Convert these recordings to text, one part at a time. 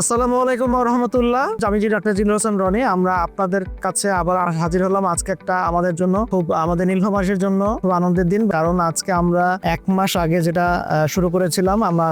আসসালামু আলাইকুম রহমতুল্লাহ। আমি জি ডাক্তার জিল হোসেন রনি। আমরা আপনাদের কাছে আবার হাজির হলাম আজকে একটা আমাদের জন্য খুব, আমাদের নীলফামাসের জন্য খুব আনন্দের দিন। কারণ আজকে আমরা এক মাস আগে যেটা শুরু করেছিলাম, আমরা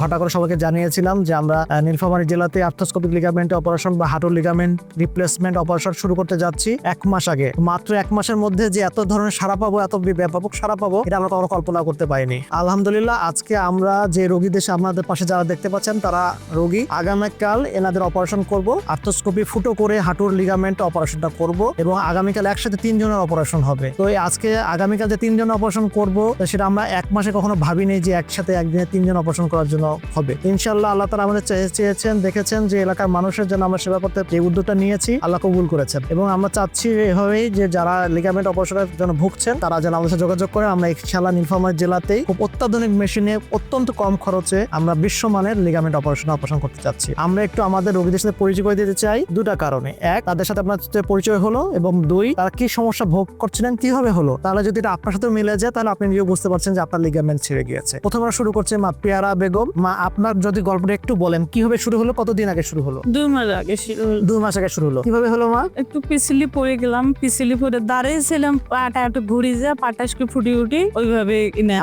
ঘটা করে সবাইকে জানিয়েছিলাম যে আমরা নীলফামারী জেলাতে আর্থোস্কোপিক লিগামেন্ট অপারেশন বা হাঁটুর লিগামেন্ট রিপ্লেসমেন্ট অপারেশন শুরু করতে যাচ্ছি এক মাস আগে। মাত্র এক মাসের মধ্যে যে এত ধরনের সারা পাবো, এত ব্যাপক সারা পাবো এটা আমরা কখনো কল্পনা করতে পারিনি। আলহামদুলিল্লাহ, আজকে আমরা যে রোগীদের আপনাদের পাশে যারা দেখতে পাচ্ছেন, তারা রোগী। আগামীকাল এনাদের অপারেশন করব, আর্থোস্কোপি ফুটো করে হাঁটুর লিগামেন্ট অপারেশনটা করব এবং আগামীকাল একসাথে তিনজনের অপারেশন হবে। তো আজকে আগামীকাল যে তিনজন অপারেশন করব সেটা আমরা এক মাসে কখনো ভাবিনি যে একসাথে একদিনে তিনজন অপারেশন করার জন্য হবে। ইনশাল্লাহ আল্লাহ তালা আমাদের চেয়ে- চেয়েছেন, দেখেছেন যে এলাকার মানুষের জন্য আমরা সেবা করতে যে উদ্যোগটা নিয়েছি, আল্লাহ কবুল করেছেন। এবং আমরা চাচ্ছি এভাবেই যে যারা লিগামেন্ট অপারেশনের জন্য ভুগছেন, তারা যেন আমাদের সাথে যোগাযোগ করে। আমরা ইনশাল্লাহ নীলফামারী জেলাতেই খুব অত্যাধুনিক মেশিনে অত্যন্ত কম খরচে আমরা বিশ্বমানের লিগামেন্ট অপারেশন অপারেশন করতে চাচ্ছি। আমরা একটু আমাদের রোগীদের সাথে পরিচয় করে দিতে চাই দুটা কারণে। এক তাদের সাথে আপনার পরিচয় হলো এবং দুই তারা কি সমস্যা ভোগ করছিলেন কীভাবে হলো? তাহলে যদি এটা আপনার সাথে মিলে যায় তাহলে আপনি নিজেও বুঝতে পারছেন যে আপনার লিগামেন্ট ছেড়ে গিয়েছে। প্রথমে আমরা শুরু করছে মা পেয়ারা বেগম। মা আপনার যদি গল্পটা একটু বলেন কীভাবে শুরু হলো কতদিন আগে শুরু হলো? দুই মাস আগে ছিল দুই মাস আগে শুরু হলো। কীভাবে হলো মা? একটু পিছলি পড়ে গেলাম পিছলি পড়ে দাঁড়িয়েছিলাম পাটা একটু ঘুরি যা পাটা একটু ফুটি উঠি ওইভাবে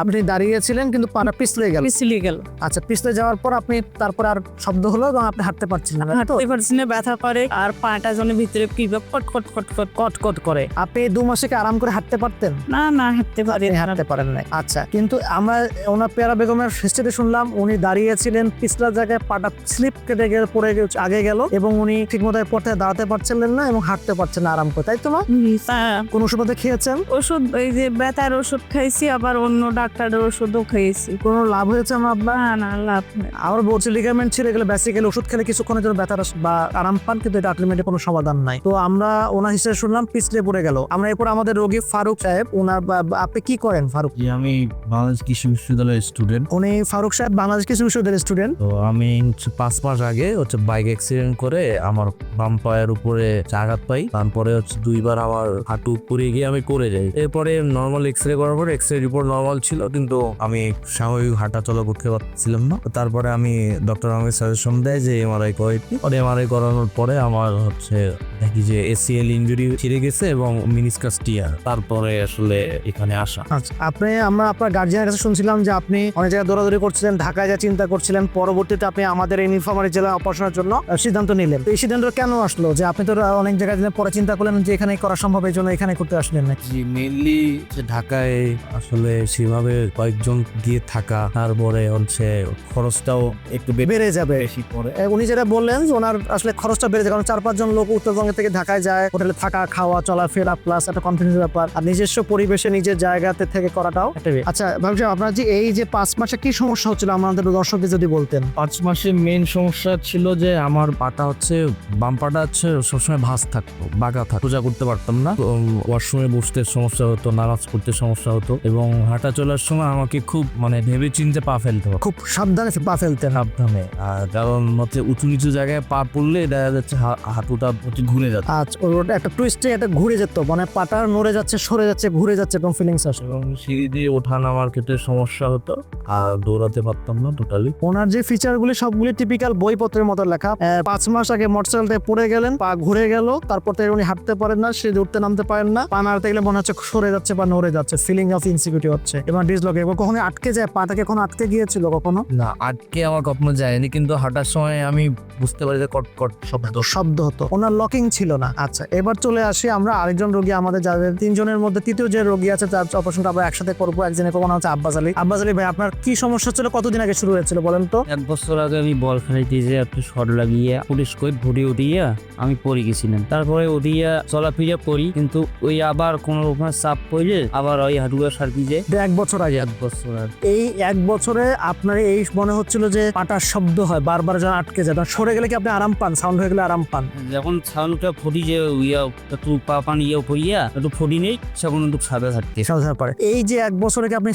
আপনি দাঁড়িয়েছিলেন কিন্তু পাটা পিছলে গেল। পিছলি গেল। আচ্ছা পিছলে যাওয়ার পর আপনি তারপর আর শব্দ হলো? এবং আপনি হাঁটতে পারছিলেন না। তো ব্যথা করে আর পাটা যেন ভিতরে করে। আপনি দু মাসে কি আরাম করে হাঁটতে পারতেন? না না হাঁটতে পারি হাঁটতে পারেন নাই। আচ্ছা কিন্তু আমরা ওনার পেয়ারা বেগমের হিস্ট্রিতে শুনলাম উনি দাঁড়িয়েছিলেন পিছলা জায়গায় পাটা স্লিপ কেটে গেলে পড়ে আগে গেল এবং উনি ঠিক মতো পড়তে দাঁড়াতে পারছিলেন না এবং হাঁটতে পারছেন না আরাম করে তাই তো মা কোন ওষুধ খেয়েছেন? ওষুধ ওই যে ব্যথার ওষুধ খাইছি আবার অন্য ডাক্তারের ওষুধও খাইছি। কোনো লাভ হয়েছে আমার না না লাভ। আমরা বলছি লিগামেন্ট ছিঁড়ে গেলে বেসিক্যালি ওষুধ খেলে কিছুক্ষণের জন্য ব্যথাটা বা আরাম পান কিন্তু এটা আলটিমেটলি কোনো সমাধান নাই। তো আমরা ওনার হিসেবে শুনলাম পিছলে পড়ে গেল। আমরা এরপর আমাদের রোগী ফারুক সাহেব ওনার আপনি কি করেন ফারুক? আমি বাংলাদেশ কৃষি বিশ্ববিদ্যালয়ের স্টুডেন্ট উনি ফারুক সাহেব বাংলাদেশ কৃষি বিশ্ববিদ্যালয়ের স্টুডেন্ট তো আমি পাঁচ মাস আগে হচ্ছে বাইক অ্যাক্সিডেন্ট করে আমার বাম পায়ের উপরে আঘাত পাই তারপরে হচ্ছে দুইবার আমার হাঁটু পড়ে গিয়ে আমি করে যাই। এরপরে নর্মাল এক্স রে করার পর এক্স রে রিপোর্ট নর্মাল ছিল কিন্তু আমি স্বাভাবিক হাঁটা চলা করতে পারছিলাম না। তারপরে আমি ডক্টর আমাকে সাজেশন দেয় যে এমআরআই করাইতে আর এমআরআই করানোর পরে আমার হচ্ছে দেখি যে এসিএল ইনজুরি ছিঁড়ে গেছে এবং মিনিসকাস টিয়ার তারপরে আসলে এখানে আসা। আচ্ছা আপনি আমরা আপনার গার্জিয়ানের কাছে শুনছিলাম যে আপনি অনেক জায়গায় দৌড়াদৌড়ি করছিলেন ঢাকায় যা চিন্তা করছিলেন পরবর্তীতে আপনি আমাদের এই নীলফামারী জেলা অপারেশনের জন্য সিদ্ধান্ত নিলেন। তো এই সিদ্ধান্ত কেন আসলো? যে আপনি তো অনেক জায়গায় পরে চিন্তা করলেন যে এখানে করা সম্ভব এই জন্য এখানে করতে আসলেন না জি মেনলি ঢাকায় আসলে সেভাবে কয়েকজন গিয়ে থাকা তারপরে হচ্ছে খরচটাও একটু বেড়ে যাবে। এ, উনি যেটা বললেন যে ওনার আসলে খরচটা বেড়ে যায় কারণ চার পাঁচজন লোক উত্তরবঙ্গ থেকে ঢাকায় যায় হোটেলে থাকা খাওয়া চলাফেরা প্লাস একটা কনফিডেন্স ব্যাপার। আর নিজস্ব পরিবেশে নিজের জায়গাতে থেকে করাটাও আচ্ছা ভাবছি আপনার যে এই যে পাঁচ মাসে কি সমস্যা হচ্ছিল আমাদের দর্শকদের যদি বলতেন? পাঁচ মাসে মেন সমস্যা ছিল যে আমার পাটা হচ্ছে বাম পাটা হচ্ছে সবসময় ভাস থাকতো বাঁকা থাকতো পূজা করতে পারতাম না। ওয়াশরুমে বসতে সমস্যা হতো নামাজ করতে সমস্যা হতো এবং হাঁটা চলার সময় আমাকে খুব মানে ভেবে চিনতে পা ফেলতে হতো। খুব সাবধানে পা ফেলতেন। সাবধানে আর কারণ হচ্ছে উঁচু নিচু জায়গায় পা পড়লে দেখা যাচ্ছে হাঁটুটা হচ্ছে ঘুরে যাচ্ছে। আচ্ছা ওটা একটা টুইস্টে এটা ঘুরে যেত মানে পাটা নড়ে যাচ্ছে সরে যাচ্ছে ঘুরে যাচ্ছে এবং ফিলিংস আসে। এবং সিঁড়ি দিয়ে ওঠা নামার ক্ষেত্রে সমস্যা হতো আর দৌড়াতে পারতাম না টোটালি ওনার যে ফিচারগুলি সবগুলি টিপিক্যাল বইপত্রের মতো লেখা। পাঁচ মাস আগে মোটরসাইকেল পড়ে গেলেন পা ঘুরে গেল তারপর থেকে উনি হাঁটতে পারেন না সে উঠতে নামতে পারেন না। পা নাড়তে গেলে মনে হচ্ছে সরে যাচ্ছে বা নড়ে যাচ্ছে ফিলিং অফ ইনসিকিউরিটি হচ্ছে। এবং ডিসলক কখনো আটকে যায় পাটাকে কখনো আটকে গিয়েছিল কখনো? না আটকে আমার কখনো যায়নি কিন্তু হাঁটার সময় আমি বুঝতে পারি যে কট কট শব্দ। শব্দ হতো। ওনার লকিং ছিল না। আচ্ছা এবার চলে আসি আমরা আরেকজন রোগী আমাদের যাদের তিনজনের মধ্যে তৃতীয় যে রোগী আছে তার অপারেশনটা আমরা একসাথে করব। একজনের কোনো হচ্ছে আব্বাস আলী। আব্বাস আলী ভাই আপনার কি সমস্যা ছিল কতদিন আগে শুরু হয়েছিল বলেন তো? এক বছর আগে আমি বল খেলাইতে যে একটু শট লাগিয়ে পুলিশ কই ভুড়ি উঠিয়া আমি পড়ে গেছিলাম। তারপরে উঠিয়া চলাফিরা করি কিন্তু ওই আবার কোন রকমের চাপ পড়লে আবার ওই হাঁটুয়া সারকি যে এক বছর আগে। এক বছর আগে এই এক বছরে আপনার এই মনে হচ্ছিল যে পাটার শব্দ হয় বারবার যেন আটকে যায়। সরে গেলে কি আপনি আরাম পান? সাউন্ড হয়ে গেলে আরাম পান। যখন সাউন্ডটা ফুটি যে ইয়া একটু পা পান ইয়ে পড়িয়া একটু ফুটি নেই তখন একটু সাদা থাকতে। সাবধানে পারে। এই যে এক বছরে কি আপনি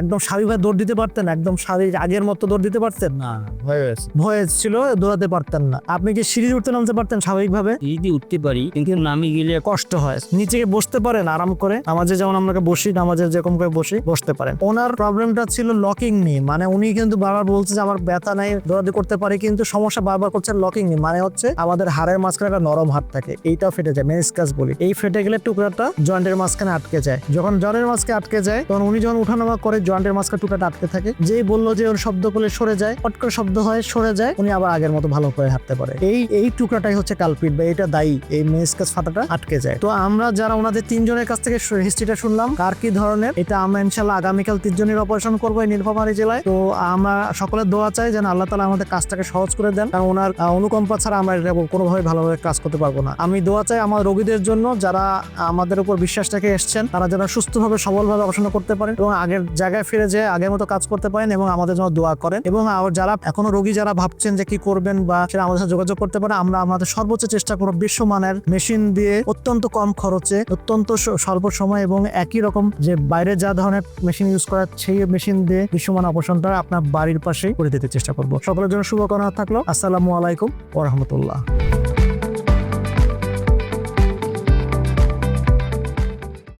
একদম স্বাভাবিকভাবে দৌড় দিতে পারতেন? একদম স্বাভাবিক আগের মতো দৌড় দিতে পারতেন? না ভয় ভয় ছিল দৌড়াতে পারতেন না। আপনি কি সিঁড়ি উঠতে নামতে পারতেন স্বাভাবিকভাবে? যদি উঠতে পারি কিন্তু নামি গেলে কষ্ট হয়। নিচে বসতে পারেন আরাম করে। নামাজে যেমন আমরা বসি নামাজে যেরকম করে বসি বসতে পারেন। ওনার প্রবলেমটা ছিল লকিং নিয়ে মানে উনি কিন্তু বারবার বলছে যে আমার ব্যথা নাই দৌড়াদৌড়ি করতে পারি কিন্তু কিন্তু সমস্যা বারবার করছে লকিং মানে হচ্ছে আমাদের হাড়ের মাঝখানে একটা নরম হাত থাকে, এইটাও ফেটে যায় মেনিসকাস বলি। এই ফেটে গেলে টুকরাটা জয়েন্টের মাঝখানে আটকে যায়। যখন জয়েন্টের মাঝখানে আটকে যায়, তখন উনি যখন উঠানামা করে জয়েন্টের মাঝখানে টুকরাটা আটকে থাকে, যেই বলল যে ওর শব্দ করলে সরে যায় পট করে শব্দ হয়, সরে যায়, উনি আবার আগের মতো ভালো করে হাঁটতে পারে। এই এই টুকরাটাই হচ্ছে কালপিট বা এটা দায়ী, এই মেনিসকাস ফাটাটা আটকে যায়। তো আমরা যারা ওনাদের তিনজনের কাছ থেকে হিস্ট্রিটা শুনলাম, কার কি ধরনের, এটা আমরা ইনশাল্লাহ আগামীকাল তিনজনের অপারেশন করব এই নীলফামারী জেলায়। তো আমরা সকলের দোয়া চাই যেন আল্লাহ তালা আমাদের কাজটাকে সহজ করে দেন। কারণ ওনার অনুকম্পা ছাড়া আমরা কোনোভাবে ভালোভাবে কাজ করতে পারব না। আমি দোয়া চাই আমার রোগীদের জন্য যারা আমাদের উপর বিশ্বাস রেখে এসছেন, তারা যেন সুস্থভাবে, সবলভাবে অপারেশন করতে পারেন এবং আগের জায়গায় ফিরে যেয়ে আগের মতো কাজ করতে পারেন এবং আমাদের জন্য দোয়া করেন। এবং যারা এখনও রোগী যারা ভাবছেন যে কি করবেন বা সেটা আমাদের সাথে যোগাযোগ করতে পারে আমরা আমাদের সর্বোচ্চ চেষ্টা করব বিশ্বমানের মেশিন দিয়ে অত্যন্ত কম খরচে, অত্যন্ত স্বল্প সময় এবং একই রকম যে বাইরে যা ধরনের মেশিন ইউজ করা সেই মেশিন দিয়ে বিশ্বমান অপারেশনটা আপনার বাড়ির পাশেই করে দিতে চেষ্টা করব। সকলের জন্য শুভকামনা। থাকল। আসসালামু আলাইকুম ওরহমতুল্লাহ